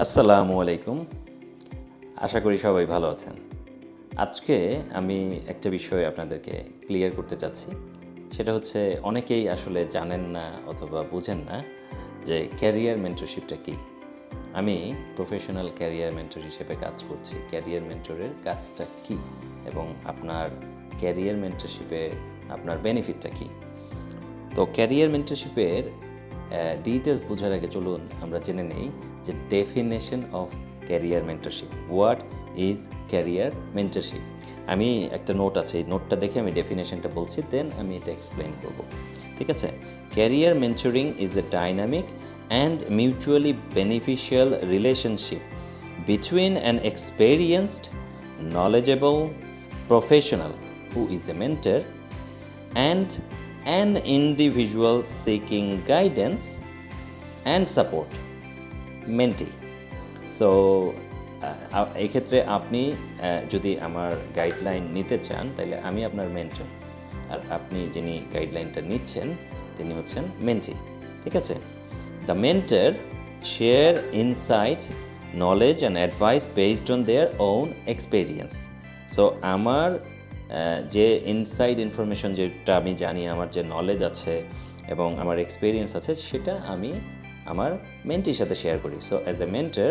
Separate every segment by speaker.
Speaker 1: আসসালামু আলাইকুম। আশা করি সবাই ভালো আছেন। আজকে আমি একটা বিষয় আপনাদেরকে ক্লিয়ার করতে চাচ্ছি। সেটা হচ্ছে অনেকেই আসলে জানেন না অথবা বুঝেন না যে ক্যারিয়ার মেন্টরশিপটা কী। আমি প্রফেশনাল ক্যারিয়ার মেন্টর হিসেবে কাজ করছি। ক্যারিয়ার মেন্টরের কাজটা কী এবং আপনার ক্যারিয়ার মেন্টরশিপে আপনার বেনিফিটটা কী? তো ক্যারিয়ার মেন্টরশিপের ডিটেলস বোঝার আগে চলুন আমরা জেনে নেই যে definition of career mentorship what is career mentorship আমি একটা নোট আছে এই নোটটা দেখে আমি ডেফিনেশনটা বলছি দেন আমি এটা এক্সপ্লেন করব। ঠিক আছে? Career mentoring is a dynamic and mutually beneficial relationship between an experienced, knowledgeable professional who is a mentor and an individual seeking guidance and support, mentee. So এই ক্ষেত্রে আপনি যদি আমার গাইডলাইন নিতে চান তাহলে আমি আপনার মেন্টর আর আপনি যিনি গাইডলাইনটা নিচ্ছেন তিনি হচ্ছেন মেন্টি ঠিক আছে? The mentor share insight knowledge and advice based on their own experience so আমার যে ইনসাইড ইনফরমেশন যেটা আমি জানি, আমার যে নলেজ আছে এবং আমার এক্সপিরিয়েন্স আছে, সেটা আমি আমার মেন্টির সাথে শেয়ার করি। সো অ্যাজ এ মেন্টার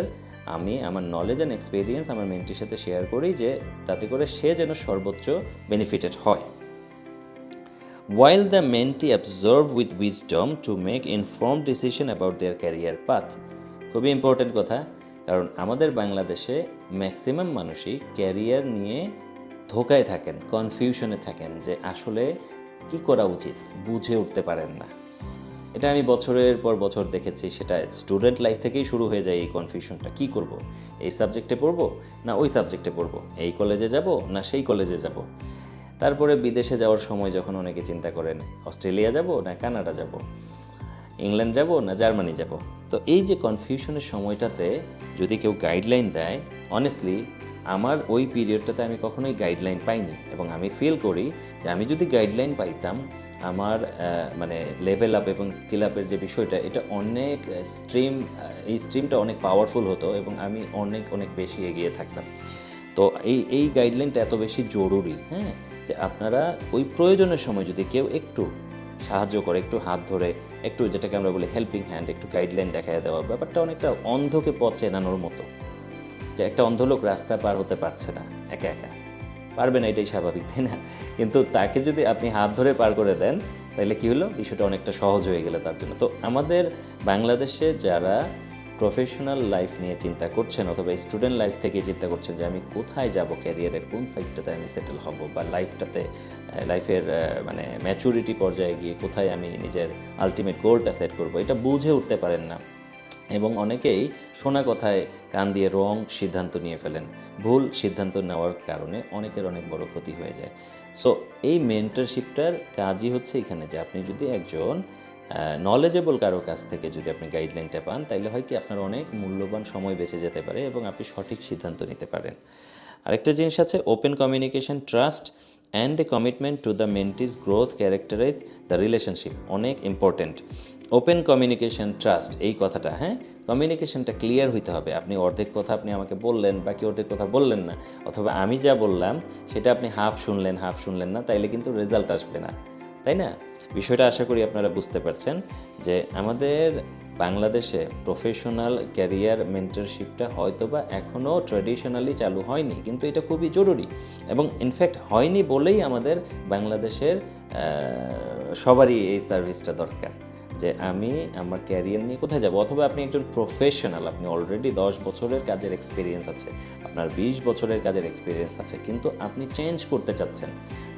Speaker 1: আমি আমার নলেজ অ্যান্ড এক্সপিরিয়েন্স আমার মেন্টির সাথে শেয়ার করি যে, তাতে করে সে যেন সর্বোচ্চ বেনিফিটেড হয়। While the mentee observe with wisdom to make informed decision about their career path, খুবই ইম্পর্টেন্ট কথা, কারণ আমাদের বাংলাদেশে ম্যাক্সিমাম মানুষই ক্যারিয়ার নিয়ে ধোকায় থাকেন কনফিউশনে থাকেন যে আসলে কি করা উচিত? বুঝে উঠতে পারেন না। এটা আমি বছরের পর বছর দেখেছি, সেটা স্টুডেন্ট লাইফ থেকেই শুরু হয়ে যায় এই কনফিউশনটা কি করব? এই সাবজেক্টে পড়ব না ওই সাবজেক্টে পড়ব? এই কলেজে যাব না সেই কলেজে যাব? তারপরে বিদেশে যাওয়ার সময় যখন অনেকে চিন্তা করেন, অস্ট্রেলিয়া যাব না কানাডা যাব? ইংল্যান্ড যাব না জার্মানি যাব? তো এই যে কনফিউশনের সময়টাতে যদি কেউ গাইডলাইন দেয় অনেস্টলি আমার ওই পিরিয়ডটাতে আমি কখনোই গাইডলাইন পাইনি এবং আমি ফিল করি যে আমি যদি গাইডলাইন পাইতাম, আমার মানে লেভেল আপ এবং স্কিল আপের যে বিষয়টা, এটা অনেক স্ট্রিম এই স্ট্রিমটা অনেক পাওয়ারফুল হতো এবং আমি অনেক অনেক বেশি এগিয়ে থাকতাম। তো এই এই গাইডলাইনটা এত বেশি জরুরি হ্যাঁ? যে আপনারা ওই প্রয়োজনের সময় যদি কেউ একটু সাহায্য করে, একটু হাত ধরে, একটু যেটাকে আমরা বলি হেল্পিং হ্যান্ড একটু গাইডলাইন দেখায় দেওয়া ব্যাপারটা অনেকটা অন্ধকে পথ চেনানোর মতো। যে একটা অন্ধলোক রাস্তা পার হতে পারছে না, একা একা। পারবে না এটাই স্বাভাবিক, তাই না? কিন্তু তাকে যদি আপনি হাত ধরে পার করে দেন, তাহলে কি হলো? বিষয়টা অনেকটা সহজ হয়ে গেল তার জন্য। তো আমাদের বাংলাদেশে যারা প্রফেশনাল লাইফ নিয়ে চিন্তা করছেন অথবা স্টুডেন্ট লাইফ থেকে চিন্তা করছেন যে আমি কোথায় যাব ক্যারিয়ারের কোন সাইডটাতে আমি সেটেল হব বা লাইফটাতে লাইফের মানে ম্যাচুরিটি পর্যায়ে গিয়ে কোথায় আমি নিজের আলটিমেট গোলটা সেট করব, এটা বুঝে উঠতে পারেন না। এবং অনেকেই শোনা কথায় কান দিয়ে রং সিদ্ধান্ত নিয়ে ফেলেন। ভুল সিদ্ধান্ত নেওয়ার কারণে অনেকের অনেক বড় ক্ষতি হয়ে যায়। সো এই মেন্টারশিপটার কাজই হচ্ছে এখানে যে আপনি যদি একজন নলেজেবল কারও কাছ থেকে যদি আপনি গাইডলাইনটা পান তাহলে হয় কি আপনার অনেক মূল্যবান সময় বেঁচে যেতে পারে এবং আপনি সঠিক সিদ্ধান্ত নিতে পারেন। আরেকটা জিনিস আছে open communication trust and a commitment to the mentee's growth characterize the relationship অনেক ইম্পর্ট্যান্ট ওপেন কমিউনিকেশন ট্রাস্ট এই কথাটা হ্যাঁ? কমিউনিকেশনটা ক্লিয়ার হইতে হবে। আপনি অর্ধেক কথা আপনি আমাকে বললেন, বাকি অর্ধেক কথা বললেন না। অথবা আমি যা বললাম, সেটা আপনি হাফ শুনলেন হাফ শুনলেন না, তাইলে কিন্তু রেজাল্ট আসবে না। তাই না? বিষয়টা আশা করি আপনারা বুঝতে পারছেন যে আমাদের বাংলাদেশে প্রফেশনাল ক্যারিয়ার মেন্টরশিপটা হয়তোবা এখনও ট্র্যাডিশনালি চালু হয়নি, কিন্তু এটা খুবই জরুরি। এবং ইনফ্যাক্ট হয়নি বলেই আমাদের বাংলাদেশের সবারই এই সার্ভিসটা দরকার। যে আমি আমার ক্যারিয়ার নিয়ে কোথায় যাব? অথবা আপনি একজন প্রফেশনাল আপনি অলরেডি দশ বছরের কাজের এক্সপিরিয়েন্স আছে, আপনার বিশ বছরের কাজের এক্সপিরিয়েন্স আছে, কিন্তু আপনি চেঞ্জ করতে চাচ্ছেন।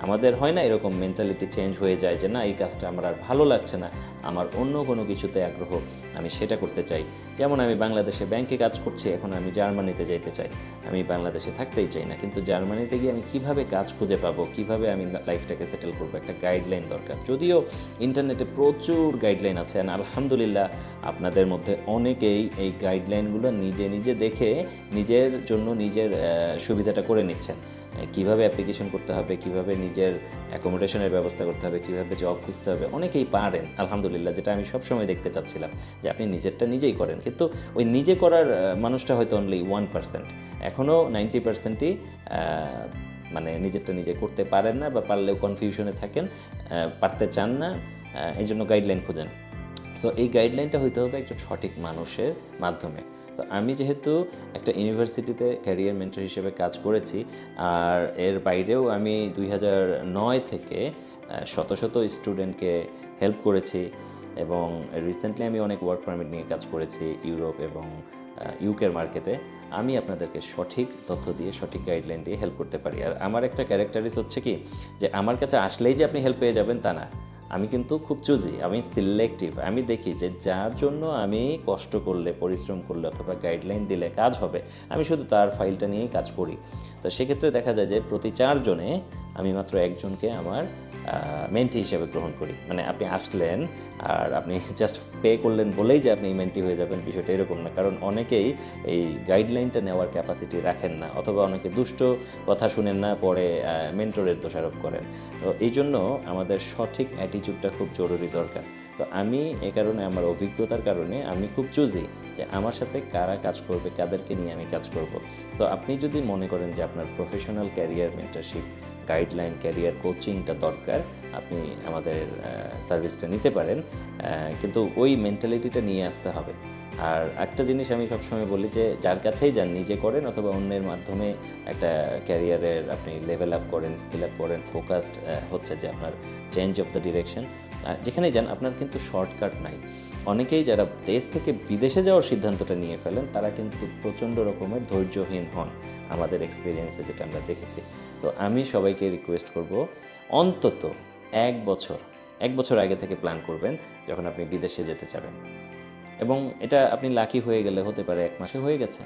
Speaker 1: আমাদের হয় না এরকম মেন্টালিটি চেঞ্জ হয়ে যায় যে, না, এই কাজটা আমার আর ভালো লাগছে না, আমার অন্য কোনো কিছুতে আগ্রহ, আমি সেটা করতে চাই। যেমন আমি বাংলাদেশে ব্যাংকে কাজ করছি, এখন আমি জার্মানিতে যাইতে চাই। আমি বাংলাদেশে থাকতেই চাই না, কিন্তু জার্মানিতে গিয়ে আমি কীভাবে কাজ খুঁজে পাবো? কীভাবে আমি লাইফটাকে সেটেল করব? একটা গাইডলাইন দরকার। যদিও ইন্টারনেটে প্রচুর গাইডলাইন আছে। And আলহামদুলিল্লাহ, আপনাদের মধ্যে অনেকেই এই গাইডলাইনগুলো নিজে নিজে দেখে নিজের জন্য নিজের সুবিধাটা করে নিচ্ছেন। কীভাবে অ্যাপ্লিকেশন করতে হবে, কীভাবে নিজের অ্যাকোমোডেশনের ব্যবস্থা করতে হবে, কীভাবে জব খুঁজতে হবে, অনেকেই পারেন, আলহামদুলিল্লাহ, যেটা আমি সবসময় দেখতে চাচ্ছিলাম যে আপনি নিজেরটা নিজেই করেন। কিন্তু ওই নিজে করার মানুষটা হয়তো অনলি ওয়ান পার্সেন্ট এখনও নাইনটি পার্সেন্টই মানে নিজেরটা নিজে করতে পারেন না বা পারলেও কনফিউশনে থাকেন পারতে চান না এই জন্য গাইডলাইন খোঁজেন। সো এই গাইডলাইনটা হইতে হবে একজন সঠিক মানুষের মাধ্যমে। তো আমি যেহেতু একটা ইউনিভার্সিটিতে ক্যারিয়ার মেন্টর হিসেবে কাজ করেছি, আর এর বাইরেও আমি দুই নয় থেকে শত শত স্টুডেন্টকে হেল্প করেছি এবং রিসেন্টলি আমি অনেক ওয়ার্ক পারমিট নিয়ে কাজ করেছি ইউরোপ এবং ইউকের মার্কেটে আমি আপনাদেরকে সঠিক তথ্য দিয়ে, সঠিক গাইডলাইন দিয়ে হেল্প করতে পারি। আর আমার একটা ক্যারেক্টারিস হচ্ছে কি, যে আমার কাছে আসলেই যে আপনি হেল্প পেয়ে যাবেন তা না। আমি কিন্তু খুব চুজি আমি সিলেক্টিভ আমি দেখি যে যার জন্য আমি কষ্ট করলে, পরিশ্রম করলে অথবা গাইডলাইন দিলে কাজ হবে, আমি শুধু তার ফাইলটা নিয়েই কাজ করি। তো সেক্ষেত্রে দেখা যায় যে প্রতি চারজনে আমি মাত্র একজনকে আমার মেন্টি হিসেবে গ্রহণ করি। মানে আপনি আসলেন আর আপনি জাস্ট পে করলেন বলেই যে আপনি মেন্টি হয়ে যাবেন, বিষয়টা এরকম না। কারণ অনেকেই এই গাইডলাইনটা নেওয়ার ক্যাপাসিটি রাখেন না, অথবা অনেকে দুষ্ট কথা শুনেন না, পরে মেন্টরের দোষারোপ করেন। তো এই জন্য আমাদের সঠিক অ্যাটিচিউডটা খুব জরুরি দরকার। তো আমি এ কারণে, আমার অভিজ্ঞতার কারণে আমি খুব চুজি যে আমার সাথে কারা কাজ করবে, কাদেরকে নিয়ে আমি কাজ করব। সো আপনি যদি মনে করেন যে আপনার professional career mentorship guideline career কোচিংটা দরকার। আপনি আমাদের সার্ভিসটা নিতে পারেন। কিন্তু ওই মেন্টালিটিটা নিয়ে আসতে হবে। আর একটা জিনিস আমি সবসময় বলি যে, যার কাছেই যান, নিজে করেন অথবা অন্যের মাধ্যমে একটা ক্যারিয়ারের আপনি লেভেল আপ করেন স্কিল আপ করেন ফোকাসড হচ্ছে যে আপনার চেঞ্জ অফ দ্য ডিরেকশন যেখানেই যান, আপনার কিন্তু শর্টকাট নাই। অনেকেই যারা দেশ থেকে বিদেশে যাওয়ার সিদ্ধান্তটা নিয়ে ফেলেন, তারা কিন্তু প্রচণ্ড রকমের ধৈর্যহীন হন। আমাদের এক্সপিরিয়েন্সে যেটা আমরা দেখেছি। তো আমি সবাইকে রিকোয়েস্ট করব, অন্তত এক বছর এক বছর আগে থেকে প্ল্যান করবেন যখন আপনি বিদেশে যেতে চাবেন। এবং এটা আপনি লাকি হয়ে গেলে হতে পারে এক মাসে হয়ে গেছে।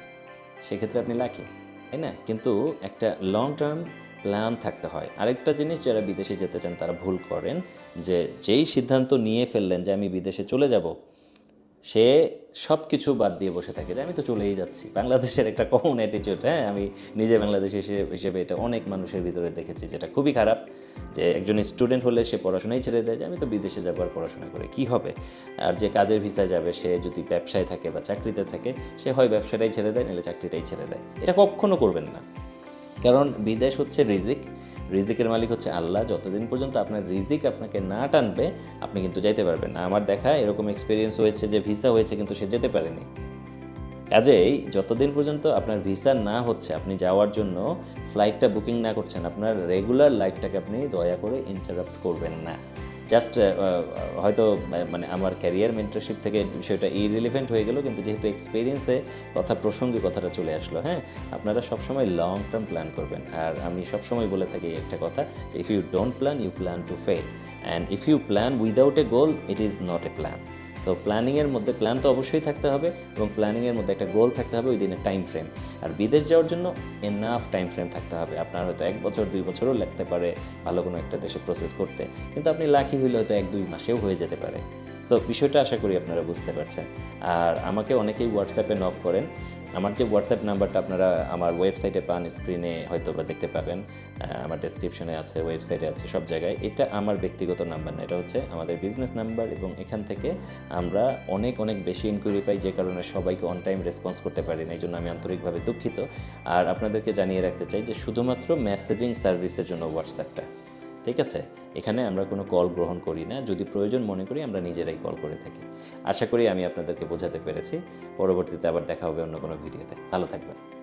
Speaker 1: সেক্ষেত্রে আপনি লাকি তাই না? কিন্তু একটা লং টার্ম প্ল্যান থাকতে হয়। আরেকটা জিনিস যারা বিদেশে যেতে চান, তারা ভুল করেন যে, যেই সিদ্ধান্ত নিয়ে ফেললেন যে, আমি বিদেশে চলে যাব, সে সব কিছু বাদ দিয়ে বসে থাকে যে আমি তো চলেই যাচ্ছি। বাংলাদেশের একটা কমন অ্যাটিচিউড হ্যাঁ? আমি নিজে বাংলাদেশ হিসেবে এটা অনেক মানুষের ভিতরে দেখেছি যেটা খুবই খারাপ যে একজন স্টুডেন্ট হলে সে পড়াশোনাই ছেড়ে দেয় যে, আমি তো বিদেশে যাব আর পড়াশোনা করে, কি হবে? আর যে কাজের ভিসায় যাবে, সে যদি ব্যবসায় থাকে বা চাকরিতে থাকে, সে হয় ব্যবসাটাই ছেড়ে দেয়, নাহলে চাকরিটাই ছেড়ে দেয়। এটা কখনো করবেন না। কারণ বিদেশ হচ্ছে রিজিক রিজিকের মালিক হচ্ছে আল্লাহ। যতদিন পর্যন্ত আপনার রিজিক আপনাকে না টানবে, আপনি কিন্তু যাইতে পারবেন না। আমার দেখা এরকম এক্সপিরিয়েন্স হয়েছে যে ভিসা হয়েছে কিন্তু সে যেতে পারেনি। কাজেই যতদিন পর্যন্ত আপনার ভিসা না হচ্ছে, আপনি যাওয়ার জন্য ফ্লাইটটা বুকিং না করছেন, আপনার রেগুলার লাইফটাকে আপনি দয়া করে ইন্টারাপ্ট করবেন না। জাস্ট হয়তো মানে আমার ক্যারিয়ার মেন্টারশিপ থেকে বিষয়টা ইরিলিভেন্ট হয়ে গেল, কিন্তু যেহেতু এক্সপিরিয়েন্সে কথা প্রসঙ্গে কথাটা চলে আসলো হ্যাঁ আপনারা সবসময় লং টার্ম প্ল্যান করবেন। আর আমি সবসময় বলে থাকি একটা কথা if you don't plan you plan to fail and if you plan without a goal it is not a plan so প্ল্যানিংয়ের মধ্যে প্ল্যান তো অবশ্যই থাকতে হবে এবং প্ল্যানিংয়ের মধ্যে একটা গোল থাকতে হবে ওই দিনের টাইম ফ্রেম আর বিদেশ যাওয়ার জন্য এনাফ টাইম ফ্রেম থাকতে হবে। আপনার হয়তো এক বছর, দুই বছরও লাগতে পারে ভালো কোনো একটা দেশে প্রসেস করতে। কিন্তু আপনি লাকি হইলে হয়তো এক, দুই মাসেও হয়ে যেতে পারে। সো বিষয়টা আশা করি আপনারা বুঝতে পারছেন। আর আমাকে অনেকেই হোয়াটসঅ্যাপে নক করেন। আমার যে হোয়াটসঅ্যাপ নাম্বারটা আপনারা আমার ওয়েবসাইটে পান স্ক্রিনে হয়তো বা দেখতে পাবেন। আমার ডেসক্রিপশনে আছে ওয়েবসাইটে আছে, সব জায়গায়। এটা আমার ব্যক্তিগত নাম্বার না, এটা হচ্ছে আমাদের বিজনেস নাম্বার এবং এখান থেকে আমরা অনেক অনেক বেশি ইনকোয়ারি পাই যে কারণে সবাইকে অন টাইম রেসপন্স করতে পারি না এই জন্য আমি আন্তরিকভাবে দুঃখিত। আর আপনাদেরকে জানিয়ে রাখতে চাই যে শুধুমাত্র মেসেজিং সার্ভিসের জন্য হোয়াটসঅ্যাপটা ঠিক আছে? এখানে আমরা কোনো কল গ্রহণ করি না। যদি প্রয়োজন মনে করি, আমরা নিজেরাই কল করে থাকি। আশা করি আমি আপনাদেরকে বোঝাতে পেরেছি। পরবর্তীতে আবার দেখা হবে অন্য কোনো ভিডিওতে ভালো থাকবেন।